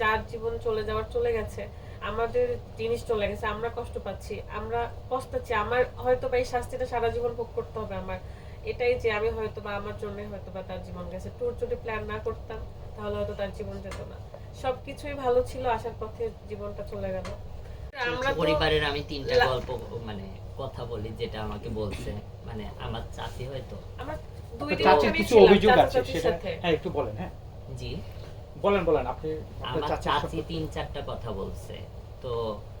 যার জীবন চলে যাওয়ার চলে গেছে আমাদের জিনিস চলে গেছে আমরা কষ্ট পাচ্ছি আমরা পস্তাচ্ছি আমার হয়তো বা এই শাস্তিটা সারা জীবন ভোগ করতে হবে আমার। এটাই যে আমি হয়তো বা আমার জন্য হয়তো বা তার জীবন গেছে। ট্যুর যদি প্ল্যান না করতাম তাহলে হয়তো তার জীবন যেত না। সবকিছুই ভালো ছিল আসার পথে জীবনটা চলে গেল। আমরা পরিবারের আমি তিনটা গল্প মানে কথা বলি যেটা আমাকে বলছে মানে আমার চাচি হয়তো। আমার দুই দিন কিছু অভিযোগ আছে সেটা? হ্যাঁ একটু বলেন হ্যাঁ। জি। বলেন বলেন আপনি আমার চাচি তিন চারটা কথা বলছে। তো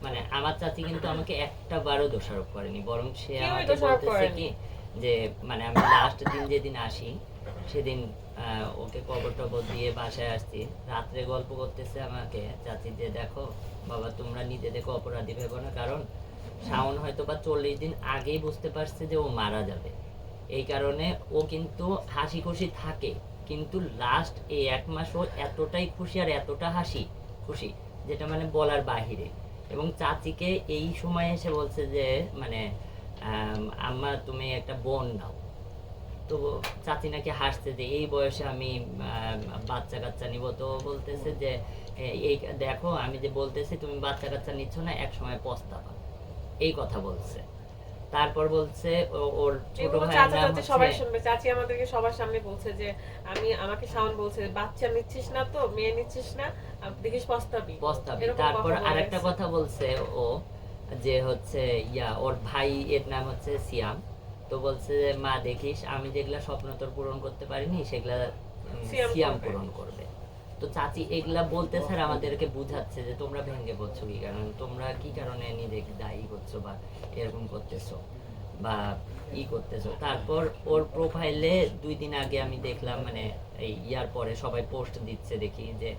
মানে আমার চাচি কিন্তু আমাকে একটা বারও দোষারোপ করেনি বরং সে আমাকে বলতেছে কি যে মানে আমি লাস্ট দিন যেদিন আসি সেদিন ওকে কবর টবর দিয়ে বাসায় আসছি। রাত্রে গল্প করতেছে আমাকে চাচি যে দেখো বাবা তোমরা নিজেদেরকে অপরাধী ভেবো না কারণ শাওন হয়তো বা চল্লিশ দিন আগেই বুঝতে পারছে যে ও মারা যাবে। এই কারণে ও কিন্তু হাসি খুশি থাকে। কিন্তু লাস্ট এই এক মাস ও এতটাই খুশি আর এতটা হাসি খুশি যেটা মানে বলার বাহিরে। এবং চাচিকে এই সময় এসে বলছে যে মানে আম, আম্মা তুমি একটা বোন নাও। তো চাচি নাকি হাসছে যে এই বয়সে আম, বাচ্চা কাচ্চা নিব। তো বলতেছে যে এই দেখো আমি যে বলতেছি তুমি বাচ্চা কাচ্চা নিচ্ছ না এক সময় পস্তাবা। এই কথা বলছে। তারপর বলছে ওর ছোট ভাইয়ের চাচা নাম চাচি সবাই শুনবে। চাচি আমাদেরকে সবার সামনে বলছে যে আমি আমাকে শাওন বলছে বাচ্চা নিচ্ছিস না তো মেয়ে নিচ্ছিস না দেখিস পস্তাবি। এরকম তারপর কথা আরেকটা কথা বলছে ও যে হচ্ছে ইয়া ওর ভাই এর নাম হচ্ছে সিয়াম। তো বলছে যে মা দেখিস আমি যেগুলা স্বপ্ন তোর পূরণ করতে পারিনি সেগুলা সিয়াম পূরণ করবে। তো চাচি এগুলা বলতে স্যার আমাদেরকে বুঝাচ্ছে যে তোমরা ভেঙে পড়ছো কি কারণ? তোমরা কি কারণে নিজেকে দায়ী করছ বা এরকম করতেছো বা ই করতেছো? তারপর ওর প্রোফাইলে দুই দিন আগে আমি দেখলাম মানে এই ইয়ার পরে সবাই পোস্ট দিচ্ছে দেখি যে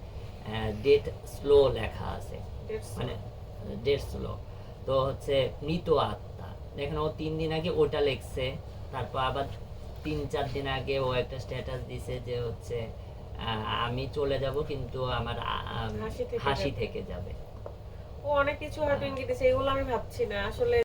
ডেট স্লো লেখা আছে। মানে ডেট স্লো তো হচ্ছে মৃত আত্মা। দেখেন ও তিন দিন আগে ওটা লিখছে তারপর আবার তিন চার দিন আগে ও একটা স্ট্যাটাস দিছে যে হচ্ছে আমি চলে যাব কিন্তু আমার হাসি থেকে যাবে। ও অনেক কিছু হয়তো ইঙ্গিত এগুলো আমি ভাবছি না আসলে